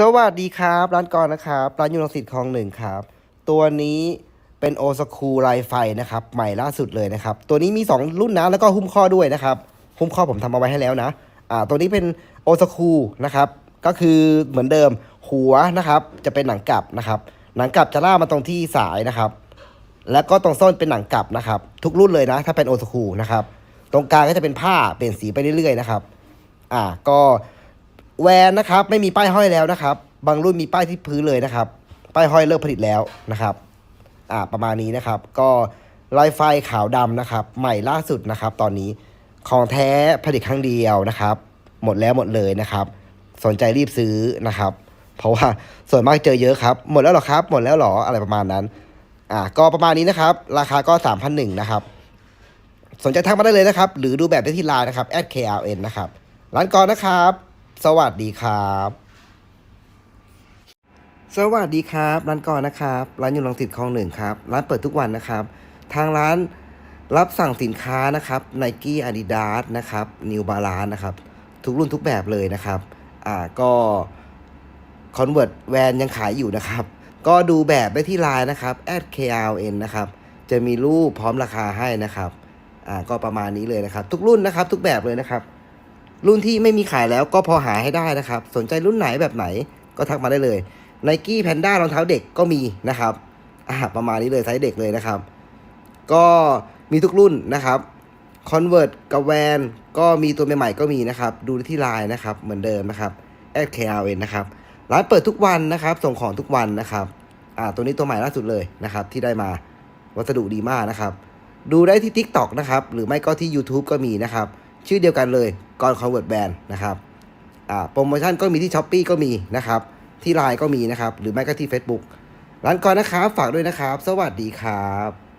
สวัสดีครับ ร้านกรนะครับ ร้านยูนสิทธิ์คลองหนึ่งครับ ตัวนี้เป็นโอสคูลายไฟนะครับ ใหม่ล่าสุดเลยนะครับ ตัวนี้มี 2 รุ่นนะแล้วก็หุ้มข้อด้วยนะครับ หุ้มข้อผมทำเอาไว้ให้แล้วนะอ่าตัวนี้เป็นโอสคูนะครับ ก็คือเหมือนเดิมหัวนะครับ จะเป็นหนังกลับนะครับ หนังกลับจะล่ามาตรงที่สายนะครับ แล้วก็ตรงส้นเป็นหนังกลับนะครับ ทุกรุ่นเลยนะ ถ้าเป็นโอสคูนะครับ ตรงกลางก็จะเป็นผ้าเปลี่ยนสีไปเรื่อยๆนะครับ อ่าก็ แวนนะครับไม่มีป้ายห้อยแล้วนะครับ บางรุ่นมีป้ายที่พื้นเลยนะครับ ป้ายห้อยเลิกผลิตแล้วนะครับอ่าประมาณนี้นะครับ ก็ลายไฟขาวดำนะครับ ใหม่ล่าสุดนะครับ ตอนนี้ของแท้ผลิตครั้งเดียวนะครับ หมดแล้วหมดเลยนะครับ สนใจรีบซื้อนะครับ เพราะว่าส่วนมากเจอเยอะครับ หมดแล้วหรอครับ หมดแล้วหรออะไรประมาณนั้นอ่าก็ประมาณนี้นะครับ ราคาก็3 0 0นะครับ สนใจทักมาได้เลยนะครับ หรือดูแบบได้ที่ไลน์นะครับ @kln นะครับร้านกรนะครับ สวัสดีครับ สวัสดีครับร้านกรนนะครับร้านอยู่ลังสิตคลองหนึ่งครับร้านเปิดทุกวันนะครับ ทางร้านรับสั่งสินค้านะครับ n i กี้ Adidas นะครับ New Balance นะครับ ทุกรุ่นทุกแบบเลยนะครับอ่าก็ Convert แวนยังขายอยู่นะครับ ก็ดูแบบได้ที่ไลน์นะครับ @kln นะครับ จะมีรูปพร้อมราคาให้นะครับ อ่า ก็ประมาณนี้เลยนะครับ ทุกรุ่นนะครับ ทุกแบบเลยนะครับ รุ่นที่ไม่มีขายแล้วก็พอหาให้ได้นะครับ สนใจรุ่นไหนแบบไหนก็ทักมาได้เลย n i กี้แพนด้ารองเท้าเด็กก็มีนะครับอ่าประมาณนี้เลยไซส์เด็กเลยนะครับ ก็มีทุกรุ่นนะครับ Convert กับแวนก็มีตัวใหม่ๆก็มีนะครับ ดูที่ไลน์นะครับ เหมือนเดิมนะครับ @kln นะครับ ร้านเปิดทุกวันนะครับ ส่งของทุกวันนะครับ อ่า ตัวนี้ตัวใหม่ล่าสุดเลยนะครับ ที่ได้มา วัสดุดีมากนะครับ ดูได้ที่ TikTok นะครับ หรือไม่ก็ที่ YouTube ก็มีนะครับ ชื่อเดียวกันเลย กอนคอนเวิร์ตแบนนะครับอ่าโปรโมชั่นก็มีที่ช้อปปีก็มีนะครับ ที่ไลน์ก็มีนะครับ หรือไม่ก็ที่ Facebook ร้านกอนนะครับ ฝากด้วยนะครับ สวัสดีครับ